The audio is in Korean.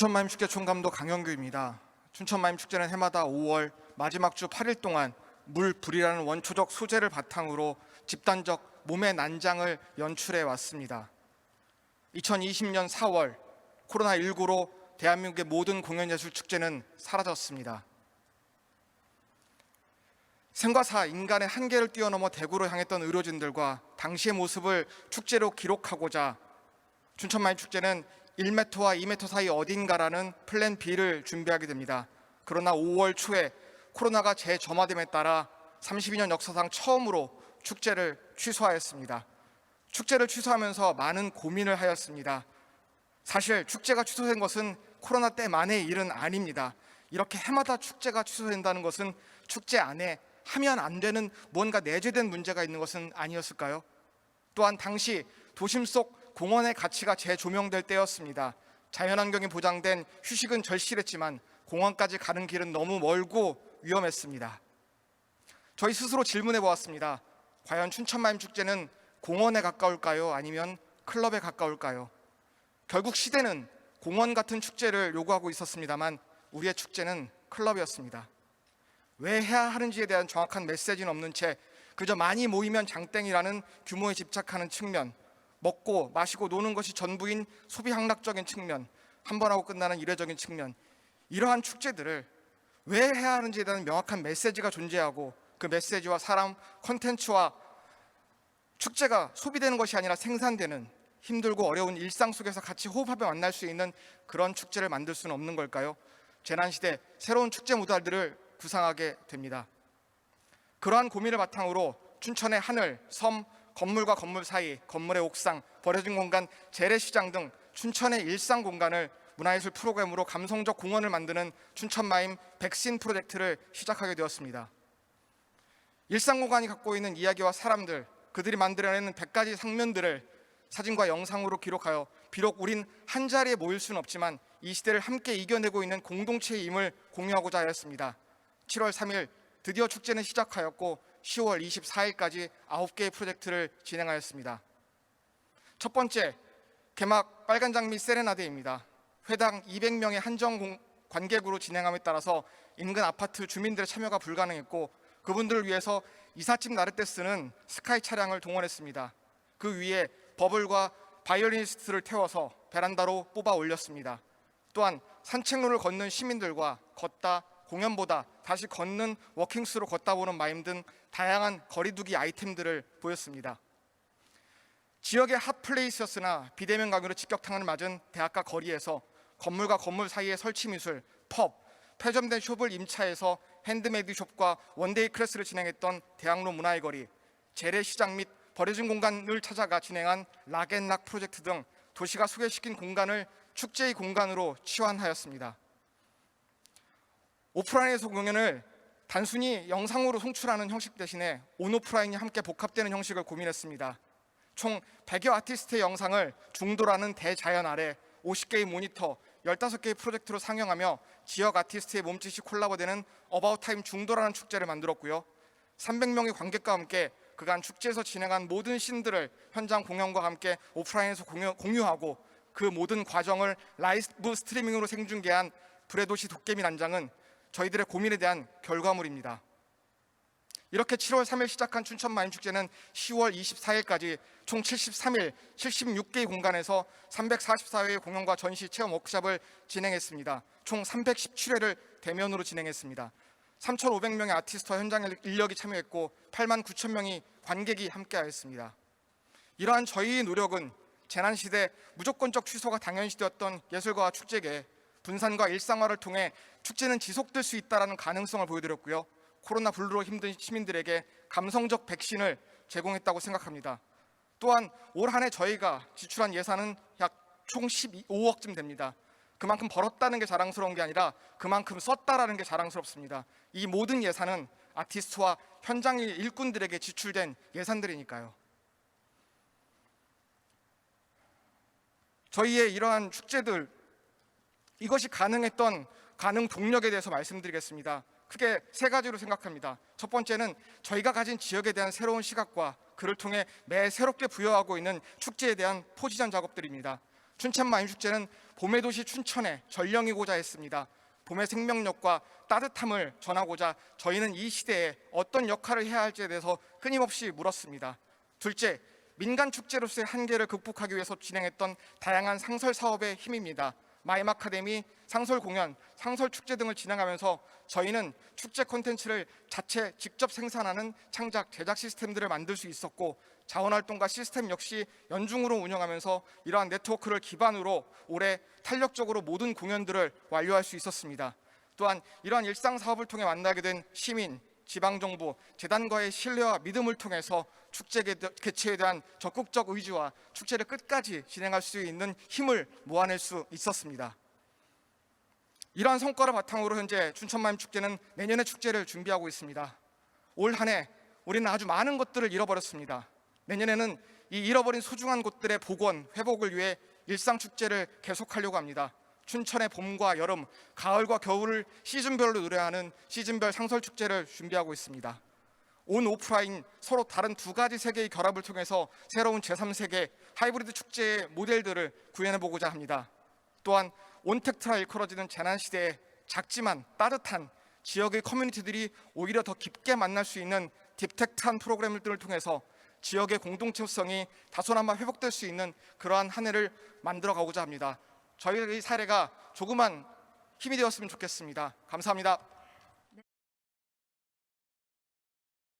춘천 마임 축제 총감독 강영규입니다. 춘천 마임 축제는 해마다 5월 마지막 주 8일 동안 물, 불이라는 원초적 소재를 바탕으로 집단적 몸의 난장을 연출해 왔습니다. 2020년 4월 코로나19로 대한민국의 모든 공연예술 축제는 사라졌습니다. 생과 사 인간의 한계를 뛰어넘어 대구로 향했던 의료진들과 당시의 모습을 축제로 기록하고자 춘천마임 축제는 1m와 2m 사이 어딘가라는 플랜 B를 준비하게 됩니다. 그러나 5월 초에 코로나가 재점화됨에 따라 32년 역사상 처음으로 축제를 취소하였습니다. 축제를 취소하면서 많은 고민을 하였습니다. 사실 축제가 취소된 것은 코로나 때만의 일은 아닙니다. 이렇게 해마다 축제가 취소된다는 것은 축제 안에 하면 안 되는 뭔가 내재된 문제가 있는 것은 아니었을까요? 또한 당시 도심 속 공원의 가치가 재조명될 때였습니다. 자연환경이 보장된 휴식은 절실했지만 공원까지 가는 길은 너무 멀고 위험했습니다. 저희 스스로 질문해 보았습니다. 과연 춘천마임 축제는 공원에 가까울까요? 아니면 클럽에 가까울까요? 결국 시대는 공원 같은 축제를 요구하고 있었습니다만 우리의 축제는 클럽이었습니다. 왜 해야 하는지에 대한 정확한 메시지는 없는 채 그저 많이 모이면 장땡이라는 규모에 집착하는 측면, 먹고 마시고 노는 것이 전부인 소비 향락적인 측면, 한 번 하고 끝나는 이례적인 측면, 이러한 축제들을 왜 해야 하는지에 대한 명확한 메시지가 존재하고 그 메시지와 사람, 컨텐츠와 축제가 소비되는 것이 아니라 생산되는 힘들고 어려운 일상 속에서 같이 호흡하며 만날 수 있는 그런 축제를 만들 수는 없는 걸까요? 재난 시대 새로운 축제 모델들을 구상하게 됩니다. 그러한 고민을 바탕으로 춘천의 하늘, 섬, 건물과 건물 사이, 건물의 옥상, 버려진 공간, 재래시장 등 춘천의 일상 공간을 문화예술 프로그램으로 감성적 공원을 만드는 춘천마임 백신 프로젝트를 시작하게 되었습니다. 일상 공간이 갖고 있는 이야기와 사람들, 그들이 만들어내는 100가지 상면들을 사진과 영상으로 기록하여 비록 우린 한 자리에 모일 수는 없지만 이 시대를 함께 이겨내고 있는 공동체의 힘을 공유하고자 하였습니다. 7월 3일 드디어 축제는 시작하였고 10월 24일까지 9개의 프로젝트를 진행하였습니다. 첫 번째, 개막 빨간 장미 세레나데입니다. 회당 200명의 한정 공- 관객으로 진행함에 따라서 인근 아파트 주민들의 참여가 불가능했고 그분들을 위해서 이삿짐 쓰는 스카이 차량을 동원했습니다. 그 위에 버블과 바이올리니스트를 태워서 베란다로 뽑아 올렸습니다. 또한 산책로를 걷는 시민들과 걷다 공연보다 다시 걷는 워킹스로 걷다 보는 마임 등 다양한 거리두기 아이템들을 보였습니다. 지역의 핫플레이스였으나 비대면 강요로 직격탄을 맞은 대학가 거리에서 건물과 건물 사이의 설치 미술, 펍, 폐점된 숍을 임차해서 핸드메이드 숍과 원데이 클래스를 진행했던 대학로 문화의 거리, 재래 시장 및 버려진 공간을 찾아가 진행한 락앤락 프로젝트 등 도시가 소개시킨 공간을 축제의 공간으로 치환하였습니다. 오프라인에서 공연을 단순히 영상으로 송출하는 형식 대신에 온오프라인이 함께 복합되는 형식을 고민했습니다. 총 100여 아티스트의 영상을 중도라는 대자연 아래 50개의 모니터, 15개의 프로젝트로 상영하며 지역 아티스트의 몸짓이 콜라보되는 어바웃 타임 중도라는 축제를 만들었고요. 300명의 관객과 함께 그간 축제에서 진행한 모든 씬들을 현장 공연과 함께 오프라인에서 공유, 공유 하고 그 모든 과정을 라이브 스트리밍으로 생중계한 불의 도시 도깨비 난장은 저희들의 고민에 대한 결과물입니다. 이렇게 7월 3일 시작한 춘천 마임 축제는 10월 24일까지 총 73일 76개의 공간에서 344회의 공연과 전시 체험 워크숍을 진행했습니다. 총 317회를 대면으로 진행했습니다. 3,500명의 아티스트와 현장 인력이 참여했고 8만 9천 명이 관객이 함께하였습니다. 이러한 저희의 노력은 재난 시대 무조건적 취소가 당연시되었던 예술가와 축제계 분산과 일상화를 통해 축제는 지속될 수 있다라는 가능성을 보여드렸고요. 코로나 블루로 힘든 시민들에게 감성적 백신을 제공했다고 생각합니다. 또한 올 한 해 저희가 지출한 예산은 약 총 15억쯤 됩니다. 그만큼 벌었다는 게 자랑스러운 게 아니라 그만큼 썼다라는 게 자랑스럽습니다. 이 모든 예산은 아티스트와 현장 일꾼들에게 지출된 예산들이니까요. 저희의 이러한 축제들 이것이 가능했던 가능 동력에 대해서 말씀드리겠습니다. 크게 세 가지로 생각합니다. 첫 번째는 저희가 가진 지역에 대한 새로운 시각과 그를 통해 매 새롭게 부여하고 있는 축제에 대한 포지션 작업들입니다. 춘천 마임축제는 봄의 도시 춘천의 전령이고자 했습니다. 봄의 생명력과 따뜻함을 전하고자 저희는 이 시대에 어떤 역할을 해야 할지에 대해서 끊임없이 물었습니다. 둘째, 민간 축제로서의 한계를 극복하기 위해서 진행했던 다양한 상설 사업의 힘입니다. 마임 아카데미, 상설 공연, 상설 축제 등을 진행하면서 저희는 축제 콘텐츠를 자체 직접 생산하는 창작 제작 시스템들을 만들 수 있었고 자원 활동과 시스템 역시 연중으로 운영하면서 이러한 네트워크를 기반으로 올해 탄력적으로 모든 공연들을 완료할 수 있었습니다. 또한 이러한 일상 사업을 통해 만나게 된 시민, 지방정부, 재단과의 신뢰와 믿음을 통해서 축제 개- 개최에 대한 적극적 의지와 축제를 끝까지 진행할 수 있는 힘을 모아낼 수 있었습니다. 이러한 성과를 바탕으로 현재 춘천마임 축제는 내년의 축제를 준비하고 있습니다. 올 한 해 우리는 아주 많은 것들을 잃어버렸습니다. 내년에는 이 잃어버린 소중한 곳들의 복원, 회복을 위해 일상 축제를 계속하려고 합니다. 춘천의 봄과 여름, 가을과 겨울을 시즌별로 노래하는 시즌별 상설 축제를 준비하고 있습니다. 온 오프라인 서로 다른 두 가지 세계의 결합을 통해서 새로운 제3세계 하이브리드 축제의 모델들을 구현해 보고자 합니다. 또한 온택트라 일컬어지는 재난 시대에 작지만 따뜻한 지역의 커뮤니티들이 오히려 더 깊게 만날 수 있는 딥텍트한 프로그램들을 통해서 지역의 공동체성이 다소나마 회복될 수 있는 그러한 한 해를 만들어 가고자 합니다. 저희의 사례가 조그만 힘이 되었으면 좋겠습니다. 감사합니다.